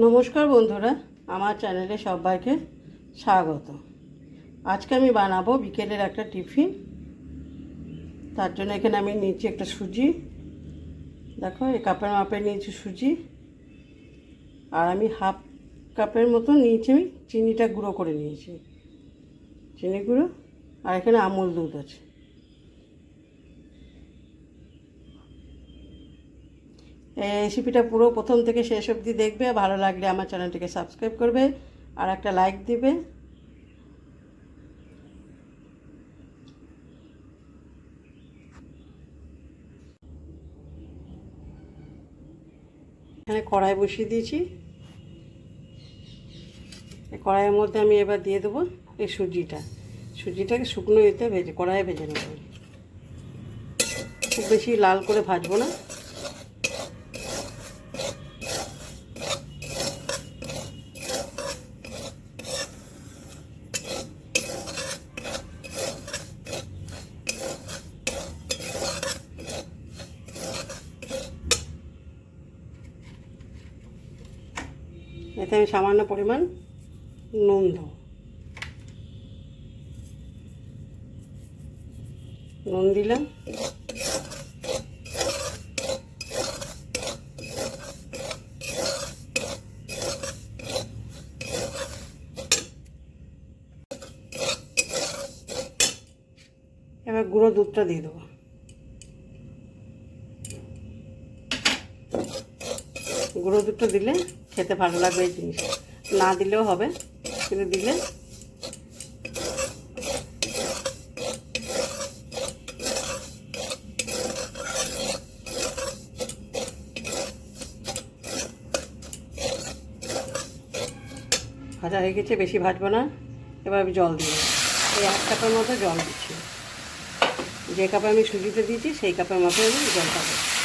নমস্কার বন্ধুরা, আমার চ্যানেলে সবাইকে স্বাগত। আজকে আমি বানাবো বিকেলের একটা টিফিন। তার জন্য এখানে আমি নিয়েছি একটা সুজি। দেখো, এই কাপের মাপে নিয়েছি সুজি। আর আমি হাফ কাপের মতো নিয়েছি, আমি চিনিটা গুঁড়ো করে নিয়েছি। চিনি গুঁড়ো। আর এখানে আমুল দুধ আছে। রেসিপিটা পুরো প্রথম থেকে শেষ অবধি দেখবে, ভালো লাগলে আমার চ্যানেলটিকে সাবস্ক্রাইব করবে আর একটা লাইক দিবে। এখানে কড়াই বসিয়ে দিয়েছি। কড়াইয়ের মধ্যে আমি এবার দিয়ে দেবো এই সুজিটা। সুজিটাকে শুকনো দিতে ভেজে, কড়াইয়ে ভেজে নেব। খুব বেশি লাল করে ভাজবো না। এতে আমি সামান্য পরিমাণ নুন দেবো। নুন দিলাম। এবার গুঁড়ো দুধটা দিয়ে দেবো। গুঁড়ো দুধটা দিলে খেতে ভালো লাগবে এই জিনিসটা। না দিলেও হবে, কিন্তু দিলে ভাজা হয়ে গেছে, বেশি ভাজবো না। এবার আমি জল দিই এই এক কাপের মতো জল দিচ্ছি। যে কাপে আমি সুজিতে দিয়েছি, সেই কাপের মতো আমি জলটা দেবো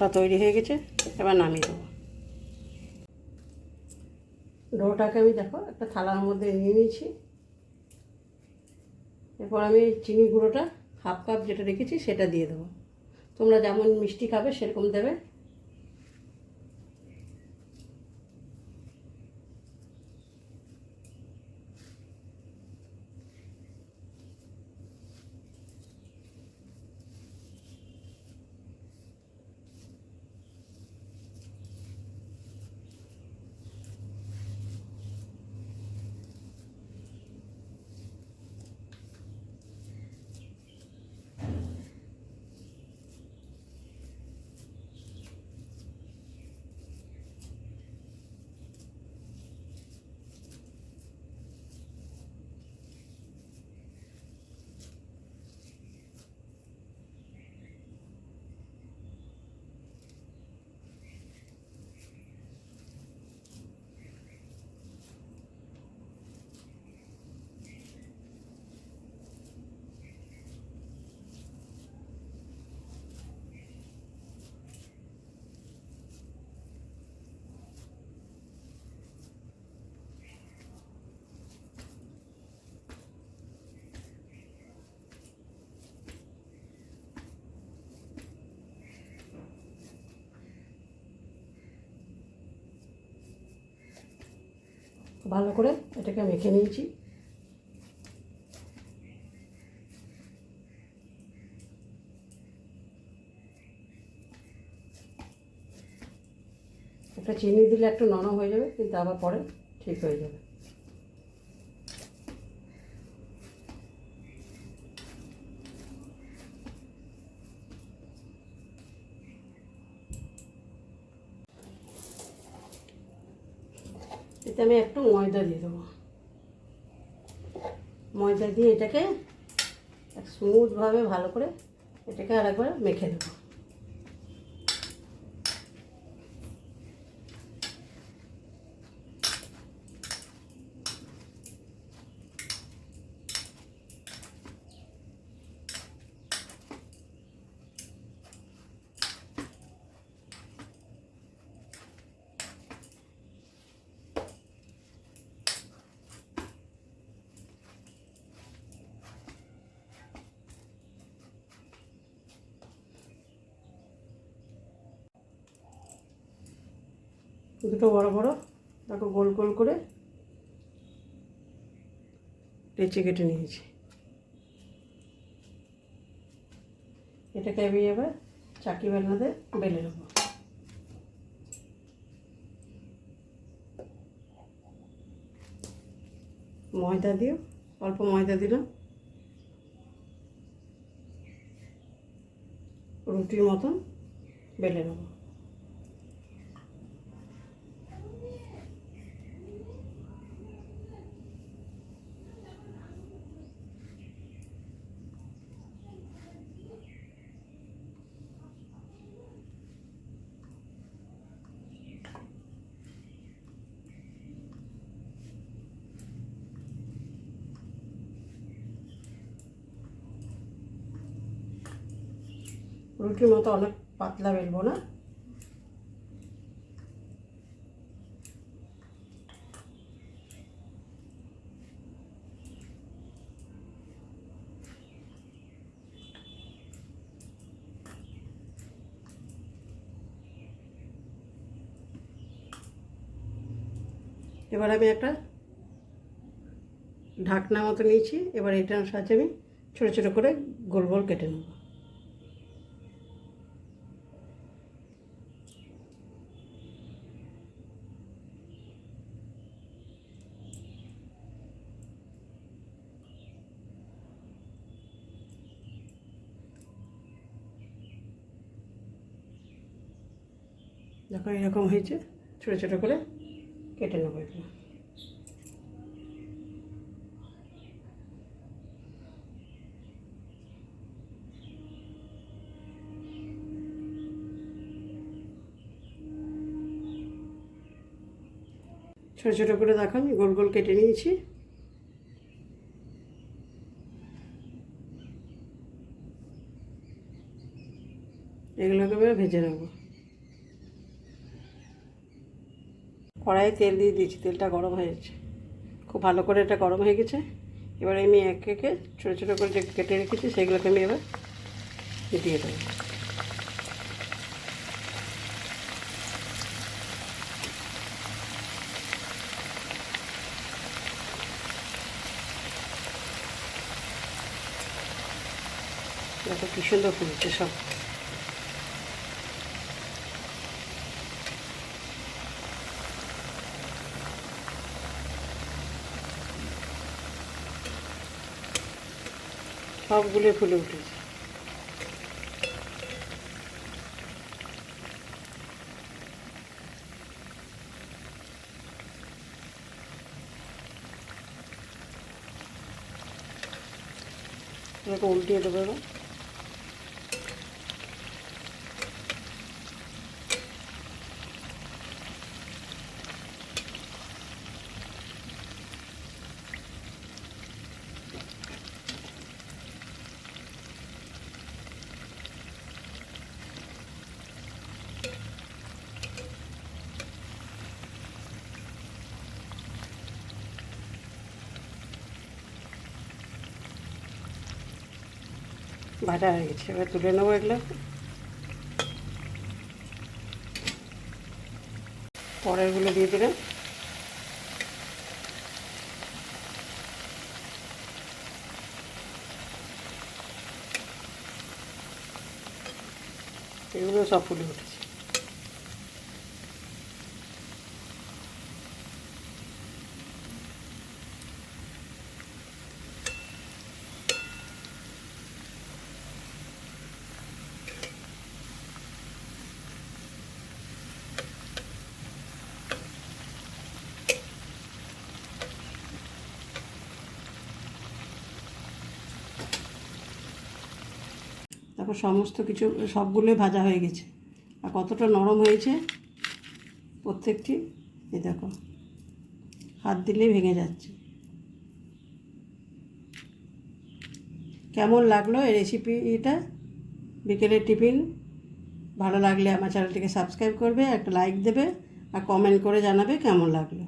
ডোটা তৈরি হয়ে গেছে, এবার নামিয়ে দেবো। ডোটাকে আমি দেখো, একটা থালার মধ্যে নিয়ে নিয়েছি। এরপর আমি চিনি গুঁড়োটা হাফ কাপ যেটা রেখেছি সেটা দিয়ে দেবো। তোমরা যেমন মিষ্টি খাবে সেরকম দেবে। ভালো করে এটাকে মেখে নিয়েছি। একটা চিনি দিলে একটু নরম হয়ে যাবে, কিন্তু আবার পরে ঠিক হয়ে যাবে। এতে আমি একটু ময়দা দিয়ে দেবো। ময়দা দিয়ে এটাকে স্মুথভাবে ভালো করে এটাকে আরেকবার মেখে দেবো দুটো বড় বড়। দেখো গোল গোল করে লেচি কেটে নিয়েছি। এটাকে আমি এবার চাকি বেলনাতে বেলে নেব। ময়দা দিও, অল্প ময়দা দিলাম। রুটির মতন বেলে নেব। রুটির মতো অনেক পাতলা বেলবো না। এবার আমি একটা ঢাকনা মতো নিয়েছি, এবার এটার সাহায্যে আমি ছোটো ছোটো করে গোল গোল কেটে নেব। দেখো এরকম হয়েছে, ছোটো ছোটো করে কেটে নেব এগুলো। ছোটো ছোটো করে দেখো আমি গোল গোল কেটে নিয়েছি। এগুলোকে ভেজে নেব। কড়াইয়ে তেল দিয়ে দিয়েছি, তেলটা গরম হয়ে গেছে। খুব ভালো করে এটা গরম হয়ে গেছে। এবার আমি এক একে ছোটো ছোটো করে যে কেটে রেখেছি, সেগুলোকে আমি এবার দিয়ে দেবো। দেখো কি সুন্দর ফুলছে সব। সবগুলো ফুলে উঠেছে। এটাকে উল্টিয়ে দেবো এবার। ভাজা হয়ে গেছে এবার তুলে নেব এগুলো পরেরগুলো দিয়ে দিলাম এগুলো সব ফুলে উঠেছে দেখো সমস্ত কিছু, সবগুলোই ভাজা হয়ে গেছে। আর কতটা নরম হয়েছে প্রত্যেকটি এই দেখো, হাত দিলেই ভেঙে যাচ্ছে। কেমন লাগল এই রেসিপিটা বিকেলের টিফিন, ভালো লাগলে আমার চ্যানেলটিকে সাবস্ক্রাইব করবে, একটা লাইক দেবে, আর কমেন্ট করে জানাবে কেমন লাগল।